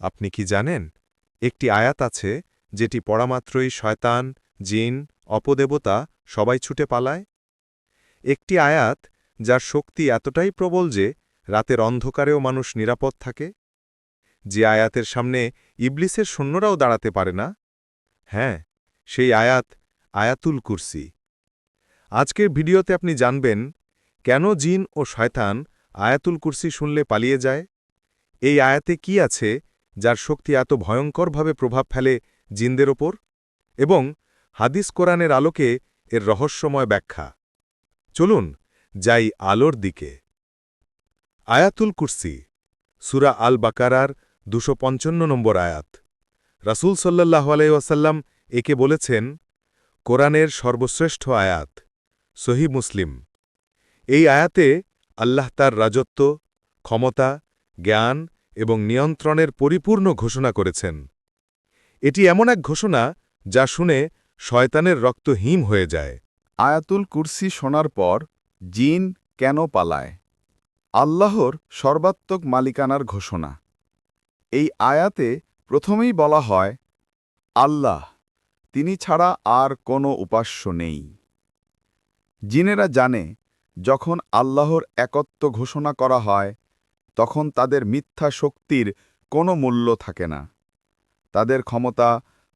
আপনি কি জানেন? একটি আয়াত আছে যেটি পড়ামাত্রই শয়তান, জিন, অপদেবতা সবাই ছুটে পালায়। একটি আয়াত যার শক্তি এতটাই প্রবল যে রাতের অন্ধকারেও মানুষ নিরাপদ থাকে। যে আয়াতের সামনে ইবলিসের সৈন্যরাও দাঁড়াতে পারে না। হ্যাঁ সেই আয়াত আয়াতুল কুরসি। আজকের ভিডিওতে আপনি জানবেন কেন জিন ও শয়তান আয়াতুল কুরসি শুনলে পালিয়ে যায়? এই আয়াতে কি আছে যার শক্তি এত ভয়ঙ্করভাবে প্রভাব ফেলে জিনদের ওপর? এবং হাদিস কোরআনের আলোকে এর রহস্যময় ব্যাখ্যা। চলুন যাই আলোর দিকে। আয়াতুল কুরসি, সুরা আল বাকারার দুশো নম্বর আয়াত। রাসূল সাল্লাহ আলাইসাল্লাম একে বলেছেন, কোরআনের সর্বশ্রেষ্ঠ আয়াত সহি মুসলিম। এই আয়াতে আল্লাহ তার রাজত্ব, ক্ষমতা, জ্ঞান এবং নিয়ন্ত্রণের পরিপূর্ণ ঘোষণা করেছেন। এটি এমন এক ঘোষণা যা শুনে শয়তানের রক্ত হিম হয়ে যায়। আয়াতুল কুরসি শোনার পর জিন কেন পালায়? আল্লাহর সর্বাত্মক মালিকানার ঘোষণা। এই আয়াতে প্রথমেই বলা হয়, আল্লাহ, তিনি ছাড়া আর কোনো উপাস্য নেই। জিনেরা জানে, যখন আল্লাহর একত্ব ঘোষণা করা হয় তখন তাদের মিথ্যা শক্তির কোনো মূল্য থাকে না। তাদের ক্ষমতা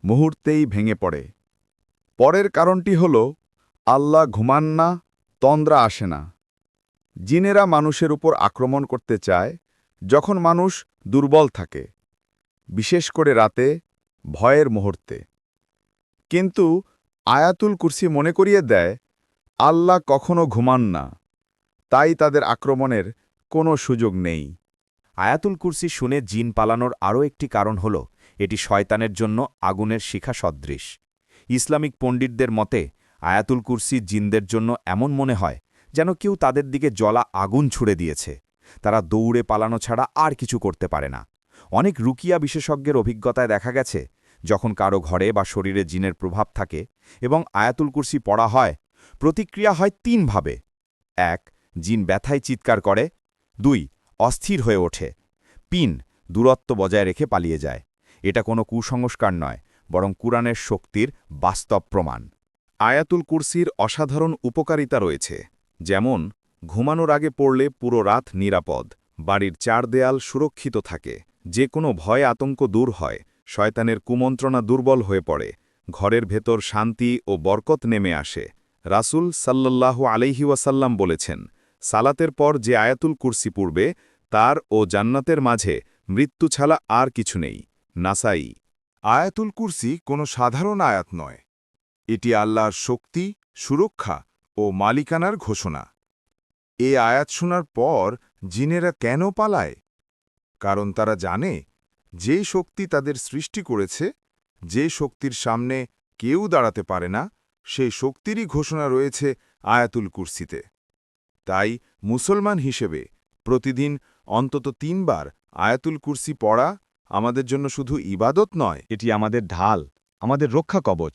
মুহূর্তেই ভেঙে পড়ে। পরের কারণটি হল, আল্লাহ ঘুমান না, তন্দ্রা আসে না। জিনেরা মানুষের উপর আক্রমণ করতে চায় যখন মানুষ দুর্বল থাকে, বিশেষ করে রাতে, ভয়ের মুহূর্তে। কিন্তু আয়াতুল কুরসি মনে করিয়ে দেয়, আল্লাহ কখনো ঘুমান না, তাই তাদের আক্রমণের কোনো সুযোগ নেই। আয়াতুল কুরসি শুনে জিন পালানোর আরও একটি কারণ হল, এটি শয়তানের জন্য আগুনের শিখা সদৃশ। ইসলামিক পণ্ডিতদের মতে, আয়াতুল কুরসি জিনদের জন্য এমন মনে হয়, যেন কেউ তাদের দিকে জলা আগুন ছুড়ে দিয়েছে। তারা দৌড়ে পালানো ছাড়া আর কিছু করতে পারে না। অনেক রুকিয়া বিশেষজ্ঞের অভিজ্ঞতায় দেখা গেছে, যখন কারও ঘরে বা শরীরে জিনের প্রভাব থাকে এবং আয়াতুল কুরসি পড়া হয়, প্রতিক্রিয়া হয় তিনভাবে এক, জিন ব্যথায় চিৎকার করে দুই, অস্থির হয়ে ওঠে। পিন দূরত্ব বজায় রেখে পালিয়ে যায়। এটা কোনো কুসংস্কার নয়, বরং কুরআনের শক্তির বাস্তব প্রমাণ। আয়াতুল কুরসির অসাধারণ উপকারিতা রয়েছে, যেমন, ঘুমানোর আগে পড়লে পুরো রাত নিরাপদ, বাড়ির চার দেয়াল সুরক্ষিত থাকে, যে কোনো ভয় আতঙ্ক দূর হয়, শয়তানের কুমন্ত্রণা দুর্বল হয়ে পড়ে, ঘরের ভেতর শান্তি ও বরকত নেমে আসে। রাসুল সাল্লাল্লাহু আলাইহি ওয়াসাল্লাম বলেছেন সালাতের পর যে আয়াতুল কুরসি পূর্বে তার ও জান্নাতের মাঝে মৃত্যু ছাড়া আর কিছু নেই। নাসাই। আয়াতুল কুরসি কোনো সাধারণ আয়াত নয়। এটি আল্লাহর শক্তি, সুরক্ষা ও মালিকানার ঘোষণা। এ আয়াত শোনার পর জিনেরা কেন পালায়? কারণ তারা জানে, যে শক্তি তাদের সৃষ্টি করেছে, যে শক্তির সামনে কেউ দাঁড়াতে পারে না, সেই শক্তিরই ঘোষণা রয়েছে আয়াতুল কুরসিতে। তাই মুসলমান হিসেবে প্রতিদিন অন্তত তিনবার আয়াতুল কুরসি পড়া আমাদের জন্য শুধু ইবাদত নয়, এটি আমাদের ঢাল, আমাদের রক্ষা কবচ।